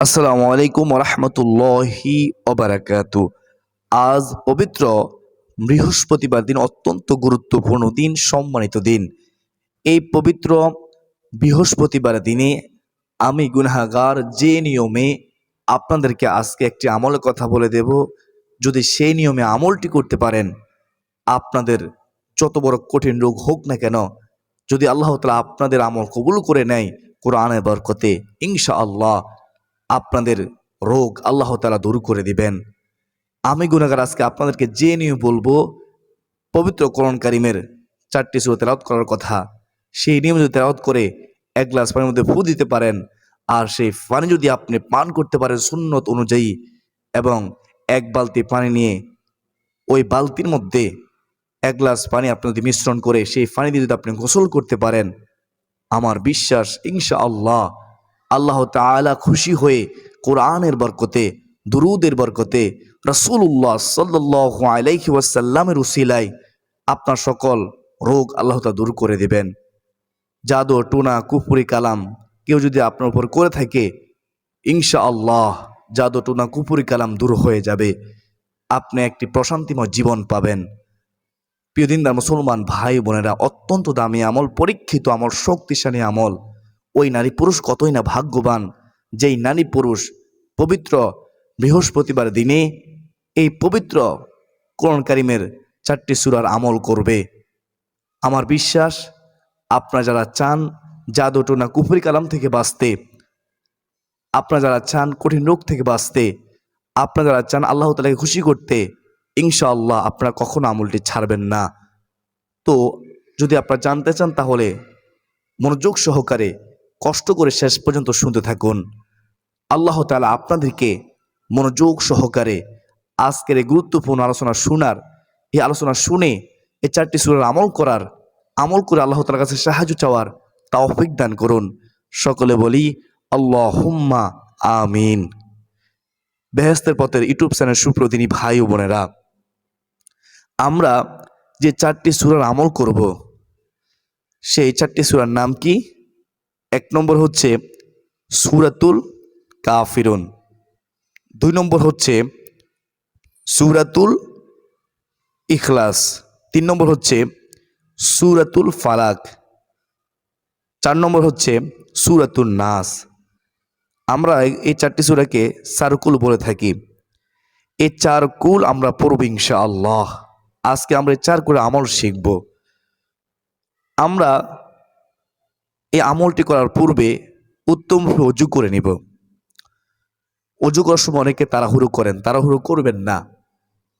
আসসালামু আলাইকুম রহমতুল্লাহি অবরাকাত আজ পবিত্র বৃহস্পতিবার দিন, অত্যন্ত গুরুত্বপূর্ণ দিন, সম্মানিত দিন। এই পবিত্র বৃহস্পতিবার দিনে আমি গুনাগার যে নিয়মে আপনাদেরকে আজকে একটি আমলের কথা বলে দেব, যদি সেই নিয়মে আমলটি করতে পারেন, আপনাদের যত বড় কঠিন রোগ হোক না কেন, যদি আল্লাহ তালা আপনাদের আমল কবুল করে নেয়, কোরআনের বরকতে ইনশা আল্লাহ আপনাদের রোগ আল্লাহ তালা দূর করে দিবেন। আমি গুনাগার আজকে আপনাদেরকে যে নিয়ে বলব, পবিত্র করণ কারিমের চারটি সুর তেলাওয়াত করার কথা। সেই নিয়ম যদি তেলাওয়াত করে এক গ্লাস পানির মধ্যে ফু দিতে পারেন, আর সেই পানি যদি আপনি পান করতে পারেন সুন্নত অনুযায়ী, এবং এক বালতি পানি নিয়ে ওই বালতির মধ্যে এক গ্লাস পানি আপনি যদি মিশ্রণ করে সেই পানি দিয়ে যদি আপনি গোসল করতে পারেন, আমার বিশ্বাস ইনশা আল্লাহ আল্লাহ তাআলা খুশি হয়ে কোরআনের বরকতে, দুরুদের বরকতে রসুল্লাহ সাল্লাহ আলাইহি ওয়াসাল্লামের উসিলায় আপনার সকল রোগ আল্লাহ তা দূর করে দেবেন। জাদু, টুনা কুপুরি কালাম কেউ যদি আপনার উপর করে থাকে ইনশা আল্লাহ জাদু, টুনা কুপুরি কালাম দূর হয়ে যাবে। আপনি একটি প্রশান্তিময় জীবন পাবেন। প্রিয় দিনদার মুসলমান ভাই বোনেরা অত্যন্ত দামি আমল, পরীক্ষিত আমল, শক্তিশালী আমল। ওই নারী পুরুষ কতই না ভাগ্যবান, যেই নারী পুরুষ পবিত্র বৃহস্পতিবার দিনে এই পবিত্র কোরআন কারিমের চারটি সুরার আমল করবে। আমার বিশ্বাস, আপনারা যারা চান জাদু টোনা কুফরি কালাম থেকে বাঁচতে, আপনারা যারা চান কঠিন রোগ থেকে বাঁচতে, আপনারা যারা চান আল্লাহ তালাকে খুশি করতে, ইনশাআল্লাহ আপনারা কখনো আমলটি ছাড়বেন না। তো যদি আপনারা জানতে চান তাহলে মনোযোগ সহকারে কষ্ট করে শেষ পর্যন্ত শুনতে থাকুন। আল্লাহ তালা আপনাদেরকে মনোযোগ সহকারে আজকের এই গুরুত্বপূর্ণ আলোচনা শোনার, এই আলোচনা শুনে এই চারটি সুরের আমল করার, আমল করে আল্লাহ তালার কাছে সাহায্য চাওয়ার তাওফিক দান করুন। সকলে বলি আল্লাহ হুম্মা আমিন। বেহেস্তের পথের ইউটিউব চ্যানেল সুপ্রতিনি ভাই ও বোনেরা, আমরা যে চারটি সুরার আমল করব, সেই চারটি সুরার নাম কি? এক নম্বর হচ্ছে সুরাতুল কাফিরুন। দুই নম্বর হচ্ছে সুরাতুল ইখলাস। তিন নম্বর হচ্ছে সুরাতুল ফালাক। চার নম্বর হচ্ছে সুরাতুল নাস। আমরা এই চারটি সুরাকে সারকুল বলে থাকি। এই চার কুল আমরা পড়ব ইনশা আল্লাহ আজকে আমরা এই চার কুলে আমল শিখব। আমরা এই আমলটি করার পূর্বে উত্তমভাবে অজু করে নিব। অজু করার সময় অনেকে তাড়াহুড়ো করেন। তাড়াহুড়ো করবেন না।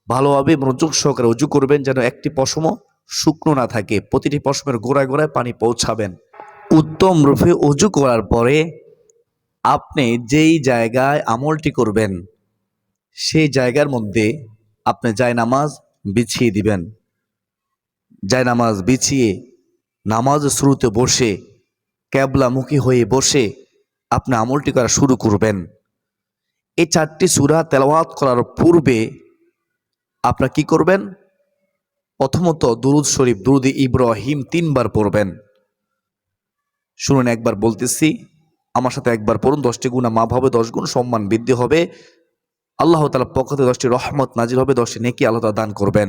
ভালোভাবে মনোযোগ সহকারে অজু করবেন যেন একটি পশম শুকনো না থাকে। প্রতিটি পশমের গোড়ায় গোড়ায় পানি পৌঁছাবেন। উত্তম রূপে অজু করার পরে আপনি যেই জায়গায় আমলটি করবেন, সেই জায়গার মধ্যে আপনি জায় নামাজ বিছিয়ে দিবেন। জায় নামাজ বিছিয়ে নামাজ শুরুতে বসে ক্যাবলামুখী হয়ে বসে আপনি আমলটি করা শুরু করবেন। এই চারটি সুরা তেলাওয়াত করার পূর্বে আপনারা কি করবেন? প্রথমত দুরুদ শরীফ, দুরুদ ইব্রাহিম তিনবার পড়বেন। শুনুন, একবার বলতেছি, আমার সাথে একবার পড়ুন, দশটি গুণা মা ভাবে দশ গুণ সম্মান বৃদ্ধি হবে। আল্লাহ তালা পক্ষ থেকে দশটি রহমত নাজির হবে, দশটি নেকি আল্লাহ দান করবেন।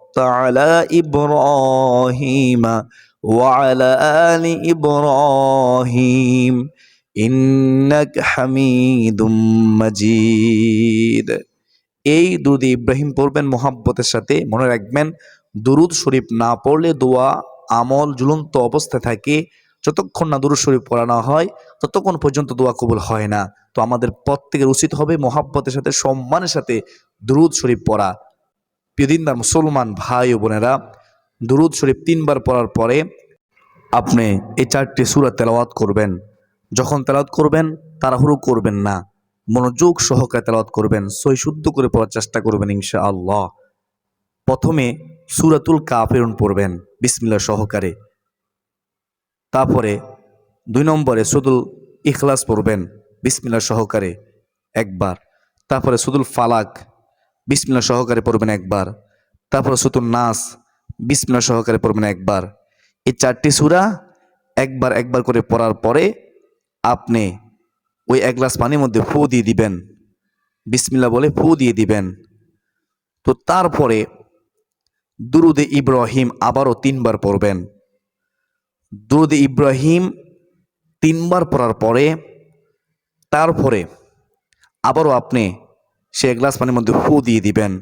على إبراهيم وعلى آل إبراهيم إنك حميد مجيد এই দুরুদ ইব্রাহিম পড়বেন মোহাব্বতের সাথে মনে রাখবেন দুরুদ শরীফ না পড়লে দোয়া আমল ঝুলন্ত অবস্থায় থাকে যতক্ষণ না দুরুদ শরীফ পড়ানো হয় ততক্ষণ পর্যন্ত দোয়া কবুল হয় না তো আমাদের প্রত্যেকের উচিত হবে মোহাব্বতের সাথে সম্মানের সাথে দুরুদ শরীফ পড়া প্রিয়দিনদার মুসলমান ভাই ও বোনেরা, দুরুদ শরীফ তিনবার পড়ার পরে আপনি এই চারটি সুরা তেলাওয়াত করবেন। যখন তেলাওয়াত করবেন, তাড়াহুড়ো করবেন না। মনোযোগ সহকারে তেলাওয়াত করবেন, সই শুদ্ধ করে পড়ার চেষ্টা করবেন ইনশা আল্লাহ প্রথমে সুরাতুল কাফেরুন পড়বেন বিসমিল্লা সহকারে। তারপরে দুই নম্বরে সুদুল ইখলাস পড়বেন বিসমিল্লা সহকারে, একবার। তারপরে সুদুল ফালাক বিসমিল্লা সহকারে পড়বেন একবার। তারপরে সুতুল নাস বিসমিল্লা সহকারে পড়বেন একবার। এই চারটি সুরা একবার একবার করে পড়ার পরে আপনি ওই এক গ্লাস পানির মধ্যে ফু দিয়ে দিবেন। বিসমিল্লা বলে ফু দিয়ে দিবেন। তো তারপরে দুরুদে ইব্রাহিম আবারও তিনবার পড়বেন। দুরুদে ইব্রাহিম তিনবার পড়ার পরে তারপরে আবারও আপনি সে গ্লাস পানির মধ্যে ফু দিয়ে দিবেন।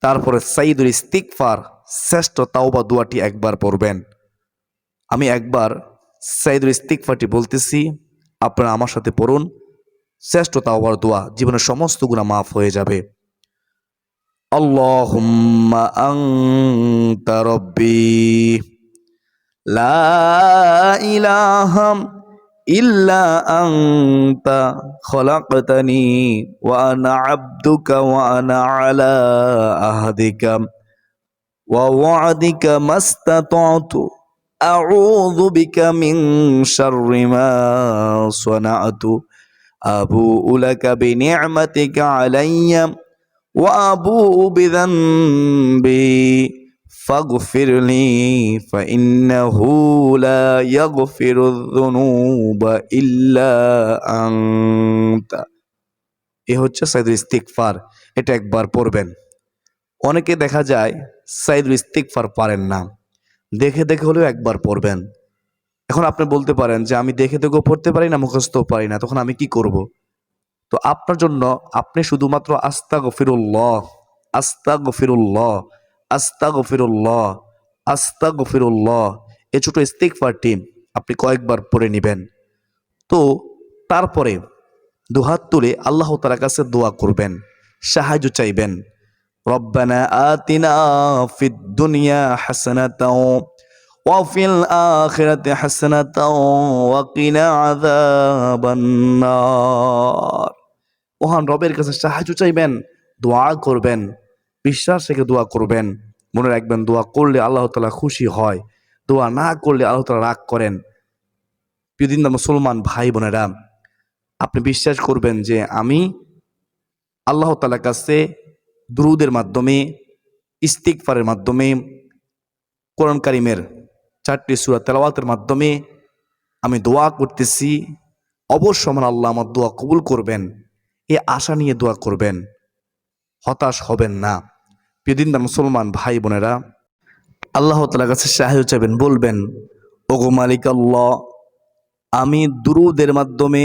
তারপরে সাইদুল ইস্তিকফার শ্রেষ্ঠ তাওবা দুয়াটি একবার পড়বেন। আমি একবার সাইদুল ইস্তিকফারটি বলতেছি, আপনারা আমার সাথে পড়ুন। শ্রেষ্ঠ তাওবার দোয়া জীবনের সমস্ত গুণা মাফ হয়ে যাবে। আল্লাহুম্মা إلا أنت خلقتني وأنا عبدك وأنا على أهدك ووعدك ما استطعت. أعوذ بك من شر ما صنعت. أبوء لك بنعمتك علي وأبوء بذنبي. فاغفر لي فإنه لا يغفر الذنوب إلا أنت এ হচ্ছে সাইদুল ইস্তিকফার এটা একবার পড়বেন অনেকে দেখা যায় সাইদুল ইস্তিকফার পারেন না দেখে দেখে হলেও একবার পড়বেন এখন আপনি বলতে পারেন যে আমি দেখে দেখেও পড়তে পারি না মুখস্থ পারি না তখন আমি কি করব। তো আপনার জন্য আপনি শুধুমাত্র আস্তা গফিরুল্লাহ আস্তা গফিরুল্লাহ আস্তা গফিরুল্লাহ আস্তা গফিরুল্লাহ এ ছোট ইস্তিকফারটি আপনি কয়েকবার পড়ে নেবেন তো তারপরে দুহাত তুলে আল্লাহ তালার কাছে দোয়া করবেন সাহায্য চাইবেন ربنا آتنا في الدنيا حسنة وفي الآخرة حسنة وقنا عذاب النار ওহান রবের কাছে সাহায্য চাইবেন দোয়া করবেন বিশ্বাস থেকে দোয়া করবেন, মনে রাখবেন দোয়া করলে আল্লাহ তালা খুশি হয়, দোয়া না করলে আল্লাহ তালা রাগ করেন। প্রিয়দিন মুসলমান ভাই বোনেরা, আপনি বিশ্বাস করবেন যে আমি আল্লাহ তালার কাছে দ্রুদের মাধ্যমে ইস্তিকফারের মাধ্যমে, কোরআন কারিমের চারটি সুরা তেলাওয়াতের মাধ্যমে আমি দোয়া করতেছি। অবশ্য আমার আল্লাহ আমার দোয়া কবুল করবেন, এ আশা নিয়ে দোয়া করবেন, হতাশ হবেন না। প্রিয়দিনদার মুসলমান ভাই বোনেরা, আল্লাহ তালার কাছে সাহায্য চাইবেন, বলবেন, ওগো মালিক আল্লাহ আমি দুরুদের মাধ্যমে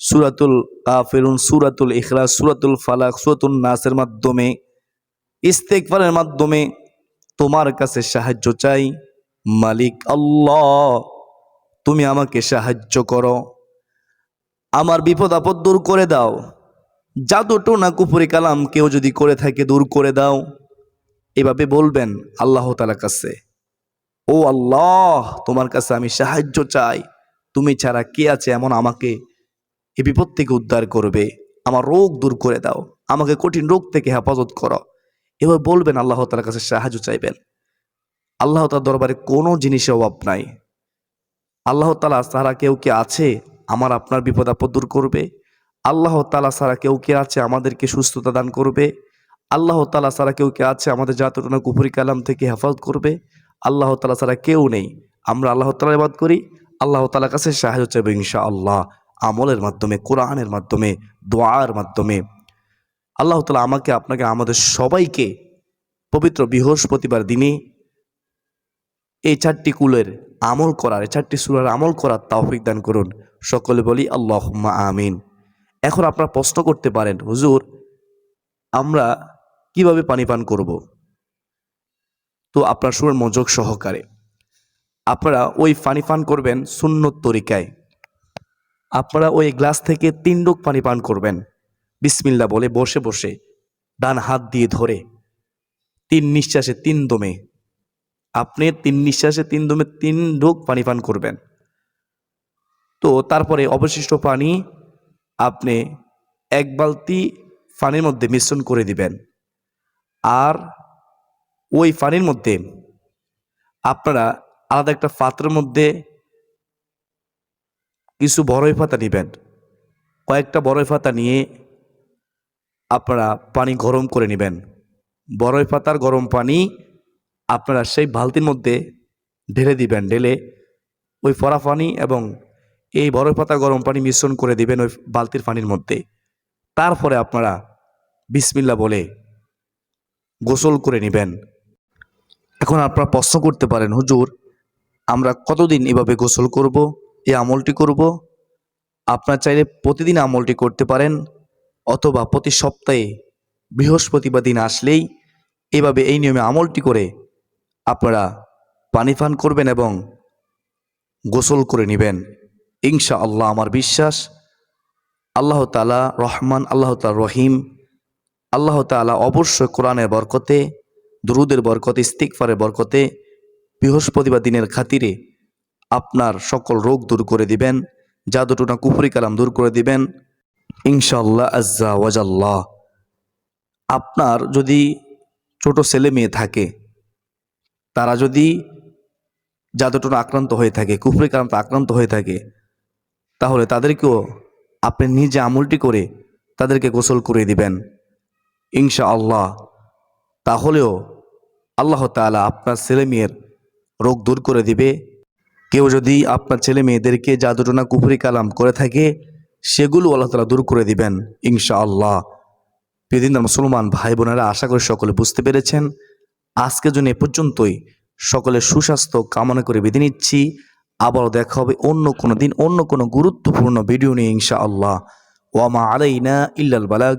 সুরাতুল কাফেরুন, সুরাতুল ইখলাস, সুরাতুল ফালাক সুরাতুল নাসের মাধ্যমে ইস্তেকফারের মাধ্যমে তোমার কাছে সাহায্য চাই। মালিক আল্লাহ তুমি আমাকে সাহায্য করো। আমার বিপদ আপদ দূর করে দাও। জাদু টোনা কুপুরি কালাম কেউ যদি করে থাকে দূর করে দাও। এভাবে বলবেন আল্লাহ তালার কাছে, ও আল্লাহ, তোমার কাছে আমি সাহায্য চাই। তুমি ছাড়া কে আছে এমন আমাকে এ বিপদ থেকে উদ্ধার করবে? আমার রোগ দূর করে দাও। আমাকে কঠিন রোগ থেকে হেফাজত করো। এবার বলবেন আল্লাহ তালার কাছে সাহায্য চাইবেন। আল্লাহ তার দরবারে কোনো জিনিসের অভাব নাই। আল্লাহ তালা সারা কেউ কে আছে আমার আপনার বিপদ আপদ দূর করবে? আল্লাহ তালা সারা কেউ কে আছে আমাদেরকে সুস্থতা দান করবে? আল্লাহ তালা সারা কেউ কে আছে আমাদের জাতনা কুপুরি কালাম থেকে হেফাজত করবে? আল্লাহ তালা সারা কেউ নেই। আমরা আল্লাহ তালা বাদ করি। আল্লাহ তালার কাছে সাহায্য চাইবে ইনশা আল্লাহ আমলের মাধ্যমে, কোরআনের মাধ্যমে, দোয়ার মাধ্যমে। আল্লাহ তালা আমাকে, আপনাকে, আমাদের সবাইকে পবিত্র বৃহস্পতিবার দিনে এই চারটি কুলের আমল করার, এই চারটি সুরার আমল করার তাওফিক দান করুন। সকলে বলি আল্লাহ আমিন। এখন আপনারা প্রশ্ন করতে পারেন, হুজুর, আমরা কীভাবে পানি পান করব? তো আপনার সুরের মনোযোগ সহকারে। আপনারা ওই পানি পান করবেন সুন্নত তরিকায়। আপনারা ওই গ্লাস থেকে তিন ডোক পানি পান করবেন। বিসমিল্লা বলে বসে বসে ডান হাত দিয়ে ধরে। তিন নিঃশ্বাসে তিন দমে। আপনি তিন নিঃশ্বাসে তিন দমে তিন ডোক পানি পান করবেন। তো তারপরে অবশিষ্ট পানি আপনি এক বালতি পানির মধ্যে মিশ্রণ করে দিবেন। আর ওই পানির মধ্যে আপনারা আলাদা একটা পাত্রের মধ্যে কিছু বড়ই পাতা নেবেন। কয়েকটা বড়ই পাতা নিয়ে আপনারা পানি গরম করে নেবেন। বড়ই পাতার গরম পানি আপনারা সেই বালতির মধ্যে ঢেলে দিবেন। ঢেলে ওই ফরা পানি এবং এই বরফ পাতা গরম পানি মিশ্রণ করে দিবেন ওই বালতির পানির মধ্যে। তারপরে আপনারা বিসমিল্লা বলে গোসল করে নেবেন। এখন আপনারা প্রশ্ন করতে পারেন, হুজুর, আমরা কতদিন এভাবে গোসল করব? এই আমলটি করব? আপনার চাইলে প্রতিদিন আমলটি করতে পারেন, অথবা প্রতি সপ্তাহে বৃহস্পতিবার দিন আসলেই এভাবে এই নিয়মে আমলটি করে আপনারা পানি পান করবেন এবং গোসল করে নেবেন। ইনশা আল্লাহ আমার বিশ্বাস, আল্লাহ তালা রহমান, আল্লাহ তালা রহিম আল্লাহ তালা অবশ্যই কোরআনের বরকতে, দুরুদের বরকতে ইস্তিকফারের বরকতে বৃহস্পতিবার দিনের খাতিরে আপনার সকল রোগ দূর করে দিবেন, জাদুটুনা কুফরি কালাম দূর করে দিবেন। ইনশাল্লাহ আজ্জা ওয়াজাল্লাহ। আপনার যদি ছোট ছেলে মেয়ে থাকে, তারা যদি জাদুটনা আক্রান্ত হয়ে থাকে, কুফরি কালামতে আক্রান্ত হয়ে থাকে, তাহলে তাদেরকেও আপনি নিজে আমলটি করে তাদেরকে গোসল করে দিবেন। ইনশা আল্লাহ তাহলেও আল্লাহ তাআলা আপনার ছেলে মেয়ের রোগ দূর করে দিবে। কেউ যদি আপনার ছেলে মেয়েদেরকে জাদুটনা কুফরি কালাম করে থাকে, সেগুলো আল্লাহ তালা দূর করে দিবেন ইনশা আল্লাহ প্রিয়দিন মুসলমান ভাই বোনেরা, আশা করি সকলে বুঝতে পেরেছেন। আজকের জন্য এ পর্যন্তই। সকলের সুস্বাস্থ্য কামনা করে বেঁধে নিচ্ছি। আবারও দেখা হবে অন্য কোনো দিন অন্য কোনো গুরুত্বপূর্ণ ভিডিও নিয়ে ইনশা আল্লাহ ওয়ামা আলাইনা ইল্লাল বালাগ।